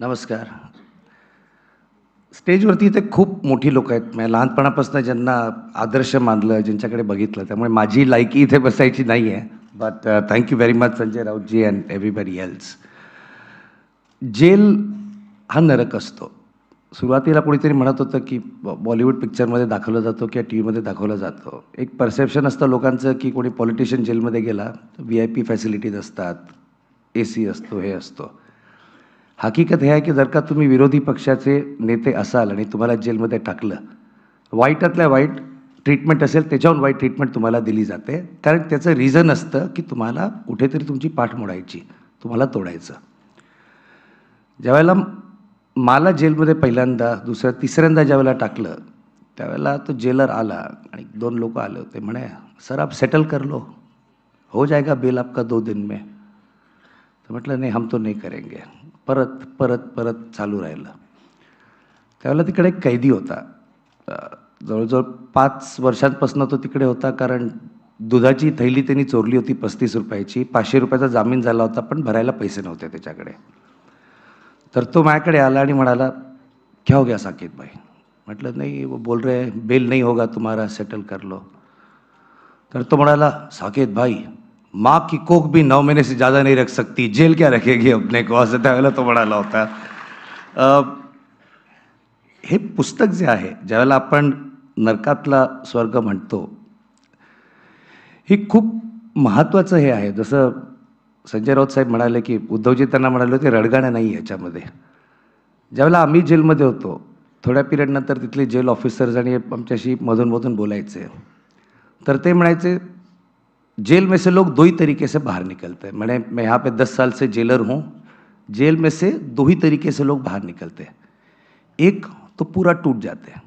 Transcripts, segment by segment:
नमस्कार. स्टेजवरती इथे खूप मोठी लोक आहेत. म्हणजे लहानपणापासून ज्यांना आदर्श मानलं ज्यांच्याकडे बघितलं त्यामुळे माझी लायकी इथे बसायची नाही आहे but thank you very much Sanjay Raut ji and everybody else jail हा नरक असतो. सुरुवातीला कोणीतरी म्हणत होतं की बॉ- बॉलिवूड पिक्चरमध्ये दाखवलं जातो किंवा टी व्हीमध्ये दाखवलं जातो. एक परसेप्शन असतं लोकांचं की कोणी पॉलिटिशियन जेलमध्ये गेला व्ही आय पी फॅसिलिटीज असतात ए सी असतो हे असतो. हकीकत हे आहे की जर का तुम्ही विरोधी पक्षाचे नेते असाल आणि तुम्हाला जेलमध्ये टाकलं वाईटातल्या वाईट ट्रीटमेंट असेल त्याच्याहून वाईट ट्रीटमेंट तुम्हाला दिली जाते. कारण त्याचं रिझन असतं की तुम्हाला कुठेतरी तुमची पाठ मोडायची तुम्हाला तोडायचं. ज्यावेळेला मला जेलमध्ये पहिल्यांदा दुसऱ्या तिसऱ्यांदा ज्यावेळेला टाकलं त्यावेळेला तो जेलर आला आणि दोन लोक आले होते. म्हणे सर आप सेटल कर लो. हो जाएगा बिल आपका दो दिन में. तर म्हटलं नाही हम तो नाही करेंगे. परत परत परत चालू राहिलं. त्यावेळेला तिकडे एक कैदी होता. जवळजवळ पाच वर्षांपासून तो तिकडे होता कारण दुधाची थैली त्यांनी चोरली होती पस्तीस रुपयाची. पाचशे रुपयाचा जामीन झाला होता पण भरायला पैसे नव्हते त्याच्याकडे. तर तो माझ्याकडे आला आणि म्हणाला घ्या घ्या साकेत भाई म्हटलं नाही बोल रहे बेल नाही होगा तुम्हारा सेटल कर लो. तर तो म्हणाला साकेत भाई माँ की कोक भी नौ महीने से ज़्यादा नहीं रख सकती जेल क्या रखेगी अपने को? असं त्यावेळेला तो म्हणाला होता हे पुस्तक जे आहे ज्यावेळेला आपण नरकातला स्वर्ग म्हणतो हे खूप महत्त्वाचं हे आहे. जसं संजय राऊत साहेब म्हणाले की उद्धवजी त्यांना म्हणाले होते रडगाणं नाही याच्यामध्ये. ज्यावेळेला आम्ही जेलमध्ये होतो थोड्या पिरियडनंतर तिथले जेल ऑफिसर्स आणि आमच्याशी मधून मधून बोलायचे. तर ते म्हणायचे जेल में से लोग दो ही तरीके से बाहर निकलते हैं। मैंने, मैं यहाँ पे दस साल से जेलर हूँ। जेल में से दो ही तरीके से लोग बाहर निकलते हैं। एक तो पूरा टूट जाते हैं।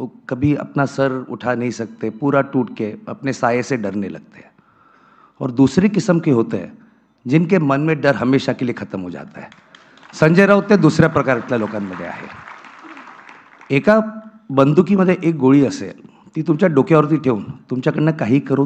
वो कभी अपना सर उठा नहीं सकते, पूरा टूट के अपने साये से डरने लगते हैं। और दूसरी किस्म के होते हैं, जिनके मन में डर हमेशा के लिए खत्म हो जाता है। संजय राऊत ते दुसऱ्या प्रकारातल्या लोकांमध्ये आहे एका बंदुकीमध्ये एक गोळी असेल, ती तुमच्या डोक्यावरती ठेवून तुमच्याकडनं काही करून